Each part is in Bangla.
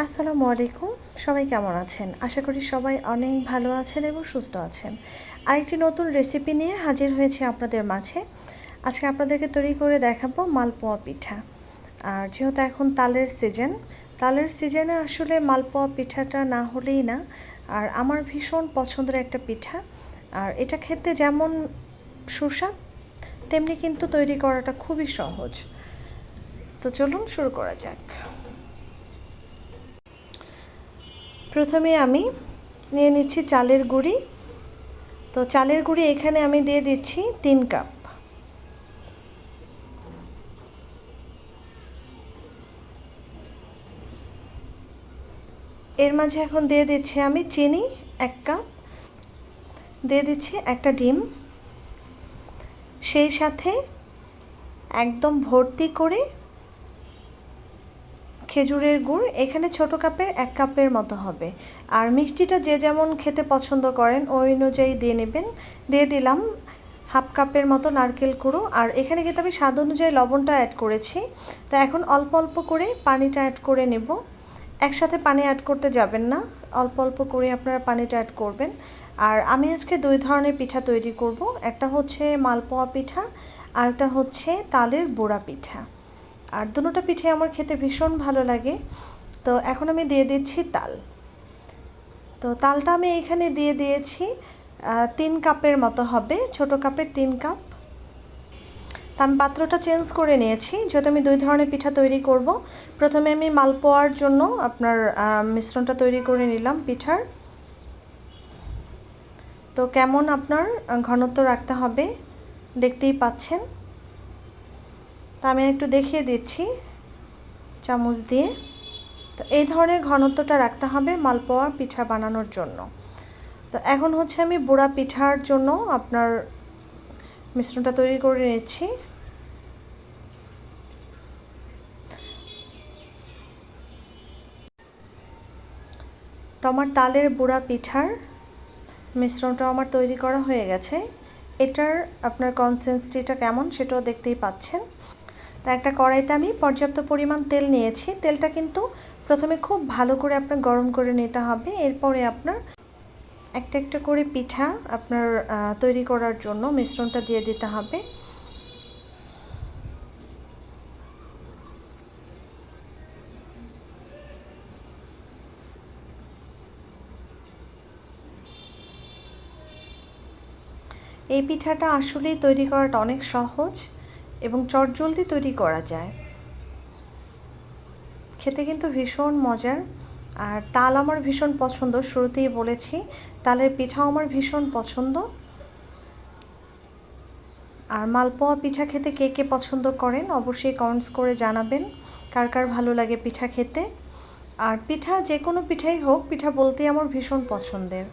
আসসালামু আলাইকুম। সবাই কেমন আছেন? আশা করি সবাই অনেক ভালো আছেন এবং সুস্থ আছেন। আরেকটি নতুন রেসিপি নিয়ে হাজির হয়েছে আপনাদের মাঝে। আজকে আপনাদেরকে তৈরি করে দেখাবো মালপোয়া পিঠা। আর যেহেতু এখন তালের সিজন তালের সিজনে আসলে মালপোয়া পিঠাটা না হলেই না। আর আমার ভীষণ পছন্দের একটা পিঠা। আর এটা খেতে যেমন সুস্বাদ, তেমনি কিন্তু তৈরি করাটা খুবই সহজ। তো চলুন শুরু করা যাক। প্রথমে আমি নিয়ে নিচ্ছি চালের গুঁড়ি। তো চালের গুঁড়ি এখানে আমি দিয়ে দিচ্ছি তিন কাপ। এর মাঝে এখন দিয়ে দিচ্ছি আমি চিনি এক কাপ। দিয়ে দিচ্ছি একটা ডিম। সেই সাথে একদম ভর্তি করে খেজুরের গুড় এখানে ছোট কাপের এক কাপের মতো হবে। আর মিষ্টিটা যে যেমন খেতে পছন্দ করেন, ওই অনুযায়ী দিয়ে নেবেন। দিয়ে দিলাম হাফ কাপের মতো নারকেল কুড়ো। আর এখানে কিন্তু আমি স্বাদ অনুযায়ী লবণটা অ্যাড করেছি। তো এখন অল্প অল্প করে পানিটা অ্যাড করে নেব। একসাথে পানি অ্যাড করতে যাবেন না। অল্প অল্প করে আপনারা পানিটা অ্যাড করবেন। আর আমি আজকে দুই ধরনের পিঠা তৈরি করব। একটা হচ্ছে মালপোয়া পিঠা, আর একটা হচ্ছে তালের বোড়া পিঠা। আর দুটোটা পিঠে আমার খেতে ভীষণ ভালো লাগে। তো এখন আমি দিয়ে দিচ্ছি তাল। তো তালটা আমি এখানে দিয়ে দিয়েছি তিন কাপের মতো হবে, ছোট কাপের তিন কাপ। তা আমি পাত্রটা চেঞ্জ করে নিয়েছি যেহেতু আমি দুই ধরনের পিঠা তৈরি করব। প্রথমে আমি মালপোয়ার জন্য আপনার মিশ্রণটা তৈরি করে নিলাম পিঠার। তো কেমন আপনার ঘনত্ব রাখতে হবে, দেখতেই পাচ্ছেন। তা আমি একটু দেখিয়ে দিচ্ছি, চামচ দিয়ে। তো এই ধরনের ঘনত্বটা রাখতে হবে মালপোয়া পিঠা বানানোর জন্য। তো এখন হচ্ছে আমি বুড়া পিঠার জন্য আপনার মিশ্রণটা তৈরি করে নিচ্ছি তো আমার তালের বুড়া পিঠার মিশ্রণটা আমার তৈরি করা হয়ে গেছে। এটার আপনার কনসেন্সিটিটা কেমন সেটাও দেখতেই পাচ্ছেন। তো একটা কড়াইতে আমি পর্যাপ্ত পরিমাণ তেল নিয়েছি। তেলটা কিন্তু প্রথমে খুব ভালো করে আপনার গরম করে নিতে হবে। এরপরে আপনার একটা একটা করে পিঠা আপনার তৈরি করার জন্য মিশ্রণটা দিয়ে দিতে হবে। এই পিঠাটা আসলেই তৈরি করাটা অনেক সহজ। এবং চটজলদি তৈরি করা যায়। খেতে কিন্তু ভীষণ মজার। আর তাল আমার ভীষণ পছন্দ, শুরুতেই বলেছি। তালের পিঠাও আমার ভীষণ পছন্দ। আর মালপোয়া পিঠা খেতে কে কে পছন্দ করেন, অবশ্যই কমেন্টস করে জানাবেন। কার কার ভালো লাগে পিঠা খেতে। আর পিঠা যে কোনো পিঠাই হোক, পিঠা বলতেই আমার ভীষণ পছন্দের।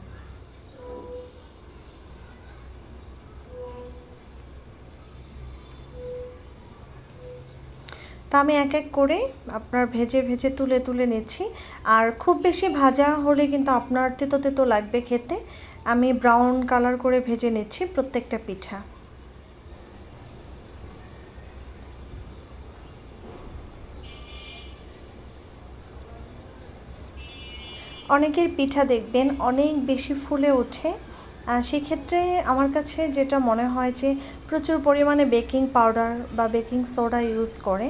তা আমি এক এক করে আপনার ভেজে ভেজে, তুলে তুলে নিচ্ছি। আর খুব বেশি ভাজা হলে কিন্তু আপনার তেতো তেতো লাগবে খেতে। আমি ব্রাউন কালার করে ভেজে নিচ্ছি প্রত্যেকটা পিঠা। অনেকের পিঠা দেখবেন, অনেক বেশি ফুলে ওঠে। সেক্ষেত্রে আমার কাছে যেটা মনে হয় যে প্রচুর পরিমাণে বেকিং পাউডার বা বেকিং সোডা ইউজ করে।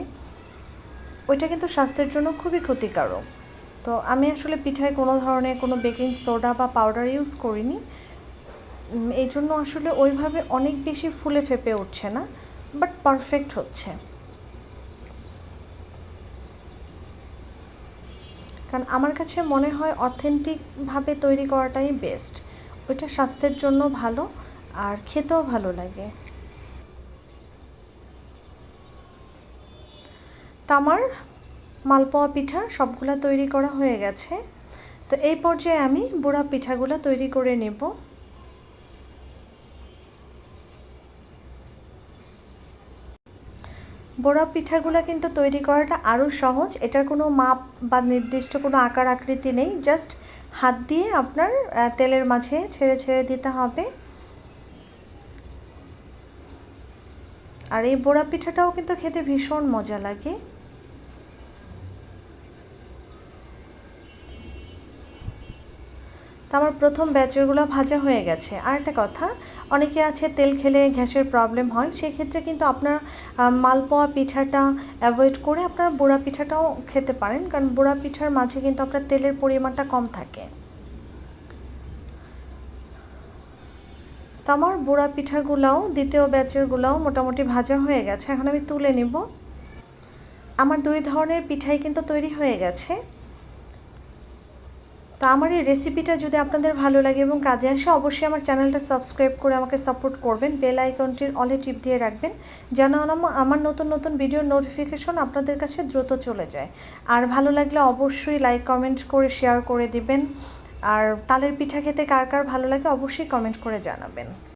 ওইটা কিন্তু স্বাস্থ্যের জন্য খুবই ক্ষতিকারক। তো আমি আসলে পিঠায় কোনো ধরনের কোনো বেকিং সোডা বা পাউডার ইউজ করিনি। এই জন্য আসলে ওইভাবে অনেক বেশি ফুলে ফেপে উঠছে না, বাট পারফেক্ট হচ্ছে। কারণ আমার কাছে মনে হয় অথেন্টিকভাবে তৈরি করাটাই বেস্ট। ওইটা স্বাস্থ্যের জন্য ভালো, আর খেতেও ভালো লাগে। তামার, মালপোয়া পিঠা সবগুলো তৈরি করা হয়ে গেছে। তো এই পর্যায়ে আমি বুড়া পিঠাগুলো তৈরি করে নেব। বড়া পিঠাগুলো কিন্তু তৈরি করাটা আরও সহজ। এটার কোনো মাপ বা নির্দিষ্ট কোনো আকার আকৃতি নেই। জাস্ট হাত দিয়ে আপনার তেলের মাঝে ছেড়ে ছেড়ে দিতে হবে। আর এই বোড়া পিঠাটাও কিন্তু খেতে ভীষণ মজা লাগে। তো আমার প্রথম ব্যাচেরগুলো ভাজা হয়ে গেছে। আর একটা কথা, অনেকে আছে তেল খেলে গ্যাসের প্রবলেম হয়, সেক্ষেত্রে কিন্তু আপনার মালপোয়া পিঠাটা অ্যাভয়েড করে আপনার বুড়া পিঠাটাও খেতে পারেন, কারণ বুড়া পিঠার মাঝে কিন্তু আপনার তেলের পরিমাণটা কম থাকে। তো আমার বুড়া পিঠাগুলাও, দ্বিতীয় ব্যাচেরগুলাও মোটামুটি ভাজা হয়ে গেছে, এখন আমি তুলে নিব। আমার দুই ধরনের পিঠাই কিন্তু তৈরি হয়ে গেছে। তো আমার এই রেসিপিটা যদি আপনাদের ভালো লাগে এবং কাজে আসে, অবশ্যই আমার চ্যানেলটা সাবস্ক্রাইব করে আমাকে সাপোর্ট করবেন। বেল আইকনটির অলে টিপ দিয়ে রাখবেন, যেন আমার- নতুন নতুন ভিডিওর নোটিফিকেশন আপনাদের কাছে দ্রুত চলে যায়। আর ভালো লাগলে অবশ্যই লাইক কমেন্ট করে শেয়ার করে দিবেন। আর তালের পিঠা খেতে কার কার ভালো লাগে, অবশ্যই কমেন্ট করে জানাবেন।